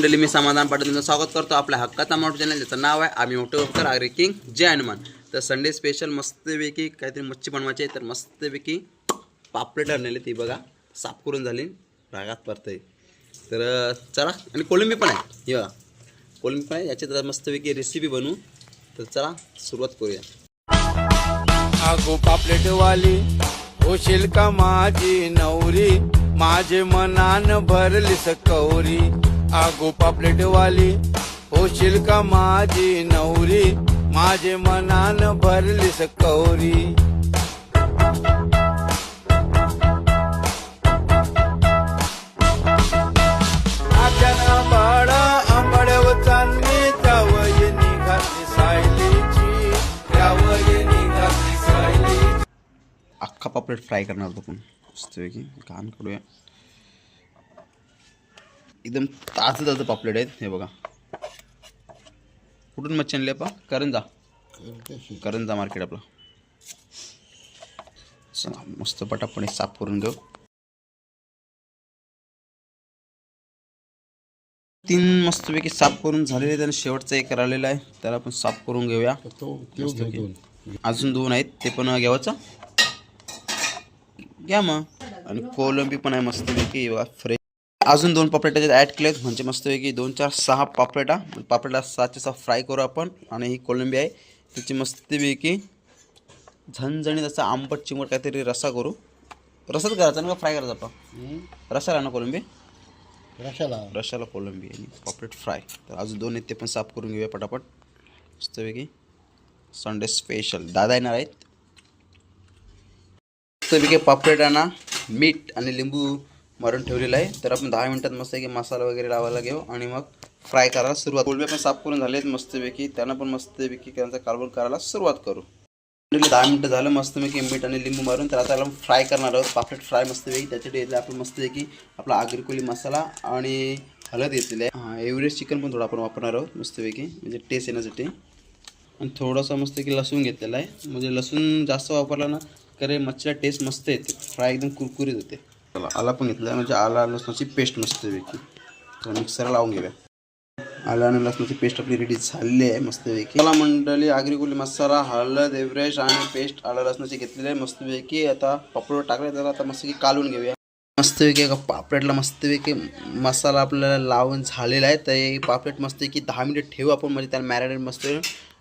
मंडळी मी समाधान पाटील तुमचं स्वागत करतो आपल्या हक्काचा मोठं चॅनल ज्याचं नाव आहे आम्ही मोठे वक्तर आग्रे किंग जय हनुमान. तर संडे स्पेशल मस्तपैकी काहीतरी मच्छी बनवायची आहे तर मस्तपैकी पापलेट आणलेली ती बघा. साफ करून झाली रागात परतय तर चला आणि कोलंबी पण आहे. हे बघा. कोलंबी पण आहे. याची तर मस्तपैकी रेसिपी बनवू. तर चला सुरुवात करूया. आगो पापलेटवाली होशील का माझी नवरी? माझे मनान भरली सकौरी आगो पापलेटवाली होशील का माझी नवरी? माझे मनान भरली सकौरी आख्याना आंबाड्यावर चांदणी त्यावय निघाली सायलीची. त्यावय निघाली सायली अख्खा पापलेट फ्राय करणार होतो पण मस्तपैकी घाण करूया. एकदम ताजं ताजं पापलेट आहेत. हे बघा. कुठून मच्छी आणली आपण? करंजा. करंजा मार्केट आपला. चला मस्त पटापट हे साफ करून घेऊ. तीन मस्तपैकी साफ करून झालेले आहेत आणि शेवटचा एक राहिलेला आहे. त्याला आपण साफ करून घेऊया. अजून दोन आहेत. ते पण घ्यावाचं. घ्या मग. आणि कोलंबी पण आहे मस्तपैकी. बघा फ्रेश अजून दोन पापलेट त्याच्यात ॲड केलेत. म्हणजे मस्तपैकी दोन चार सहा पापलेटा. पापलेटा सहाचे सहा फ्राय करू आपण. आणि ही कोलंबी आहे. त्याची मस्तपैकी झणझणीत असा आंबट चिंबट काहीतरी रसा करू. रसाच करायचा ना का फ्राय करायचा आपण? रसाला ना कोलंबी? रशाला. रशाला कोलंबी आणि पापलेट फ्राय तर अजून दोन आहेत ते पण साफ करून घेऊया पटापट. मस्तपैकी संडे स्पेशल दादा येणार आहेत. मस्तपैकी पापलेट आणा मीठ आणि लिंबू मारून ठेवलेलं आहे. तर आपण दहा मिनटात मस्तपैकी मसाला वगैरे लावायला घेऊ आणि मग फ्राय करायला सुरुवात. कोलबे पण साफ करून झाले आहेत मस्तपैकी. त्यांना पण मस्तपैकी त्यांचा कालवण करायला सुरुवात करू. दहा मिनटं झालं मस्तपैकी मीठ आणि लिंबू मारून. तर आता आपण फ्राय करणार आहोत. पापलेट फ्राय मस्तपैकी. त्याच्यासाठी आपण मस्तपैकी आपला आगरीकोली मसाला आणि हळद घेतलेली आहे. हां एव्हरेस्ट चिकन पण थोडं आपण वापरणार आहोत मस्तपैकी. म्हणजे टेस्ट येण्यासाठी. आणि थोडासा मस्तपैकी लसूण घेतलेला आहे. म्हणजे लसूण जास्त वापरला ना करे मच्छीला टेस्ट मस्त येते. फ्राय एकदम कुरकुरीत होते. चला आला पण घेतला. म्हणजे आला लसणाची पेस्ट मस्तपैकी. तर मिक्सरला लावून घेऊया. आलं आणि लसणाची पेस्ट आपली रेडी झालेली आहे मस्तपैकी. मला मंडळी आगरीकुली मसाला हळद एव्हरेज आणि पेस्ट आलं लसणाची घेतलेली आहे मस्तपैकी. आता पापड टाकले त्याला आता मस्तपैकी कालून घेऊया. मस्तपैकी एका पापलेटला मस्तपैकी मसाला आपल्याला लावून झालेला आहे. तर हे पापलेट मस्तपैकी दहा मिनिट ठेवू आपण म्हणजे त्याला मॅरिनेट मस्त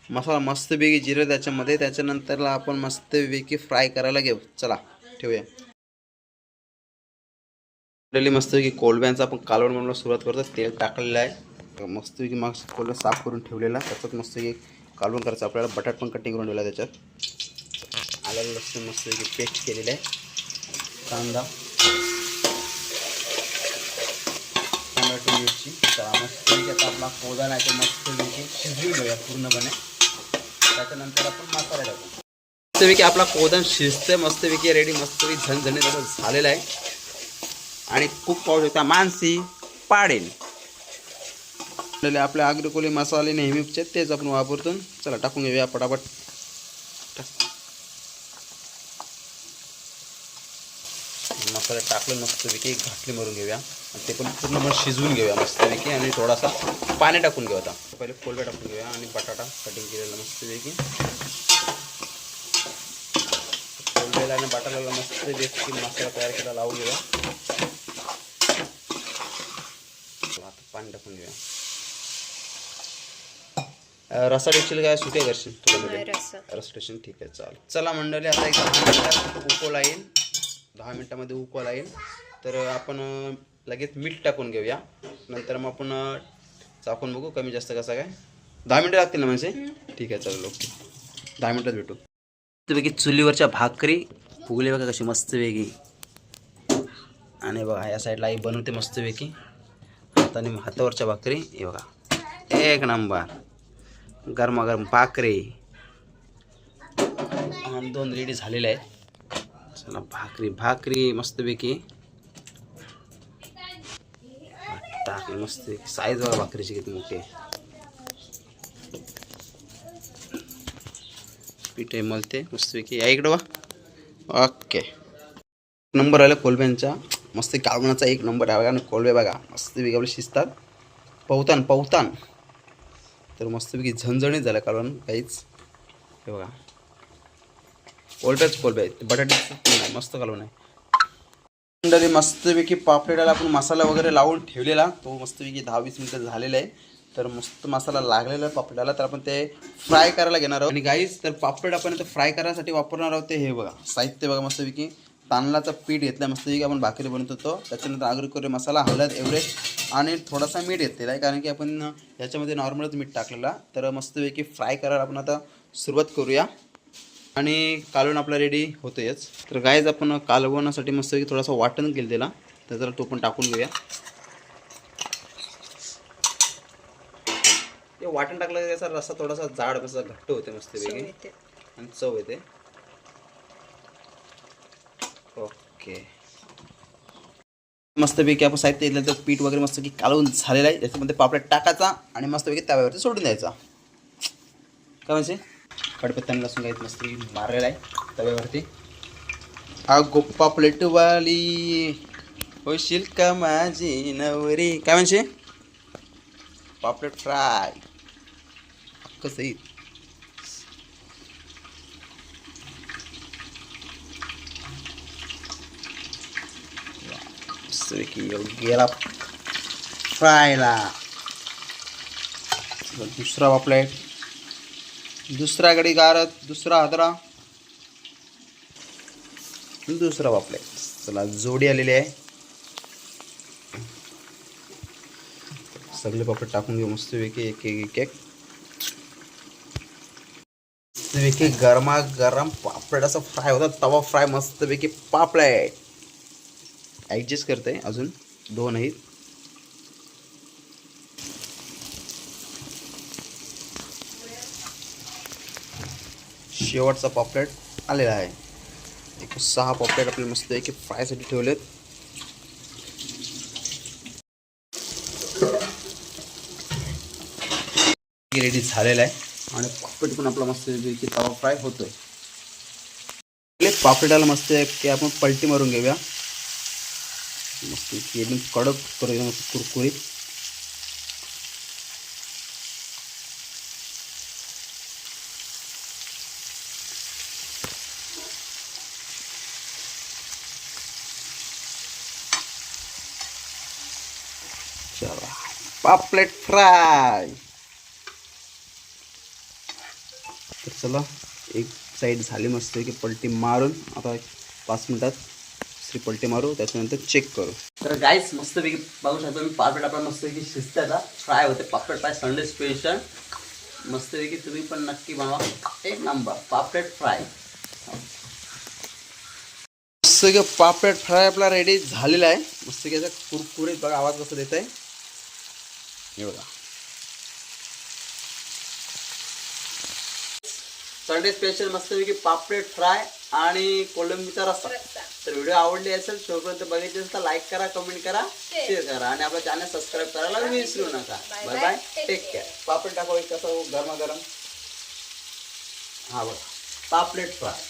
मसाला मस्तपैकी जिरं त्याच्यामध्ये. त्याच्यानंतरला आपण मस्तपैकी फ्राय करायला घेऊ. चला ठेवूया. आपल्याला मस्तपैकी कोलब्यांचा आपण कालवण बनवायला सुरुवात करतो तेल टाकलेलं आहे मस्तपैकी मग कोलबा साफ करून ठेवलेला त्याच्यात मस्तपैकी कालवण करायचं आपल्याला बटाट पण कटिंग करून ठेवला त्याच्यात आलं लसूण मस्तपैकी पेस्ट केलेलं आहे कांदा टोमॅटो मिरची तर मस्तपैकी आता आपला पोदा नाही तर मस्तपैकी शिजवून घेऊया पूर्णपणे त्याच्यानंतर आपण मसाला टाकू मस्तपैकी आपला कोदन शिजतंय मस्तपैकी रेडी मस्तपैकी झणझणीत असं झालेलं आहे आणि खूप पाहू शकता मानसी पाडेल. आपल्याला आपल्या आग्रकोली मसाले नेहमीचे तेच आपण वापरतो. चला टाकून घेऊया पटापट. मसाला टाकलं मस्तपैकी घाटली मारून घेऊया. आणि ते पण पूर्ण शिजवून घेऊया मस्तपैकी. आणि थोडासा पाणी टाकून घेऊ आता. पहिले कोलबे टाकून घेऊया आणि बटाटा कटिंग केलेला मस्तपैकी. कोलबेला आणि बटाट्याला मस्तपैकी मसाला तयार केला लावून घेऊया आता पाणी टाकून घेऊया रसा टाकशील काय सुके करशील तुला रस स्टेशन ठीक आहे चालेल. चला मंडळी आता एक दहा मिनिटात येईल. दहा मिनिटामध्ये उकळला येईल. तर आपण लगेच मीठ टाकून घेऊया. नंतर मग आपण चाकून बघू कमी जास्त कसं काय. दहा मिनटं लागतील ना म्हणजे? ठीक आहे चालेल ओके. दहा मिनटात भेटू. मस्तपैकी चुलीवरच्या भाकरी फुगली बघा कशी मस्त वेगळी आणि बघा या साईडला आई बनवते मस्तपैकी. हाताने हातावरच्या भाकरी हे बघा. एक नंबर. गरमागरम भाकरी. आणि दोन रेडी झालेले आहेत. चला भाकरी भाकरी मस्तपैकी. टाकली मस्त साईज बघा भाकरीची किती मोठी आहे पीठ आहे मलते मस्तपैकी. या इकडं वा. ओके नंबर आला कोलब्यांचा. मस्त कालवणाचा एक नंबर आहे बघा आणि कोलवे बघा मस्तपैकी आपले शिजतात. पवतान पवतान. तर मस्तपैकी झणझणीत झालं कालवण काहीच. हे बघा. कोलब्याच कोलब्या आहेत. बटाट्याचं मस्त कालवण आहे. मंडळी मस्तपैकी पापलेटाला आपण मसाला वगैरे लावून ठेवलेला. तो मस्तपैकी दहा वीस मिनटं झालेला आहे. तर मस्त मसाला लागलेला आहे पापलेटाला. तर आपण ते फ्राय करायला घेणार आहोत. आणि गाईज तर पापलेट आपण ते फ्राय करायसाठी वापरणार आहोत ते हे बघा साहित्य बघा मस्तपैकी. तांदळाचं पीठ घेतलं मस्तपैकी आपण भाकरी बनवत होतो. त्याच्यानंतर आगरी मसाला हळद एव्हरेस्ट आणि थोडासा मीठ घेतलेला आहे कारण की आपण याच्यामध्ये नॉर्मलच मीठ टाकलेला. तर मस्तपैकी फ्राय करायला आपण आता सुरुवात करूया. आणि कालवण आपला रेडी होतोयच. तर गायच आपण कालवणासाठी मस्त थोडासा वाटण केलं त्याला तर जरा तो पण टाकून घेऊया. ते वाटण टाकलं की त्याचा रस्सा थोडासा जाड कसा घट्ट होते मस्तपैकी. आणि चव येते. ओके. मस्तपैकी आपण साहित्य घेतलं तर पीठ वगैरे मस्तपैकी कालवून झालेलं आहे. त्याच्यामध्ये पापड्यात टाकायचा आणि मस्तपैकी तव्यावरती सोडून द्यायचा. काय म्हणजे कडपत्त्याने लसूण घ्यायचं मस्त मारलेला आहे तव्यावरती. हा गोप्पा प्लेटवाली. होशील का माझी नवरी? काय म्हणजे पापलेट फ्राय. कसं येईल मस्तपैकी गेला फ्रायला दुसरा पापलेट दुसरा गडी गारत दुसरा हादरा दुसरा पापलेट चला जोडी आलेली आहे सगळे पापड टाकून घेऊ मस्तपैकी एक एक एक एक मस्तपैकी गरमा गरम पापड असं फ्राय होता तवा फ्राय मस्तपैकी पापलेट ॲडजस्ट करते अजून दोन आहेत शेवटचा पॉपलेट आलेला आहे. एक सहा पॉपलेट आपले मस्त आहे की फ्रायसाठी ठेवलेत. रेडी झालेला आहे. आणि पापलेट पण आपला मस्त की तवा फ्राय होतोय. पहिले पापलेटाला मस्त आहे की आपण पलटी मारून घेऊया. मस्त एकदम कडक करूया मस्त कुरकुरीत. चला पापलेट फ्राय. तर चला एक साईड झाली मस्त की पलटी मारून आता एक पाच मिनिटात दुसरी पलटी मारू त्याच्यानंतर चेक करू. तर गाईस मस्तपैकी बघू शकतो मी पापलेट आपला मस्तपैकी शिजते आता फ्राय होते पापलेट फ्राय संडे स्पेशल मस्तपैकी तुम्ही पण नक्की बनवा. एक नंबर पापलेट फ्राय मस्त पापलेट फ्राय आपला रेडी झालेला आहे. मस्त की याचा कुरकुरीत बघा आवाज कसा देत आहे. हे बघा. संडे स्पेशल मस्तपैकी पापलेट फ्राय आणि कोलंबीचा रस्सा. तर व्हिडिओ आवडली असेल शेवटपर्यंत बघितली असेल तर लाईक करा कमेंट करा शेअर करा. आणि आपलं चॅनल सबस्क्राईब करायला विसरू नका. बाय बाय टेक केअर पापलेट टाकावं कसं गरमागरम? हा बघा. पापलेट फ्राय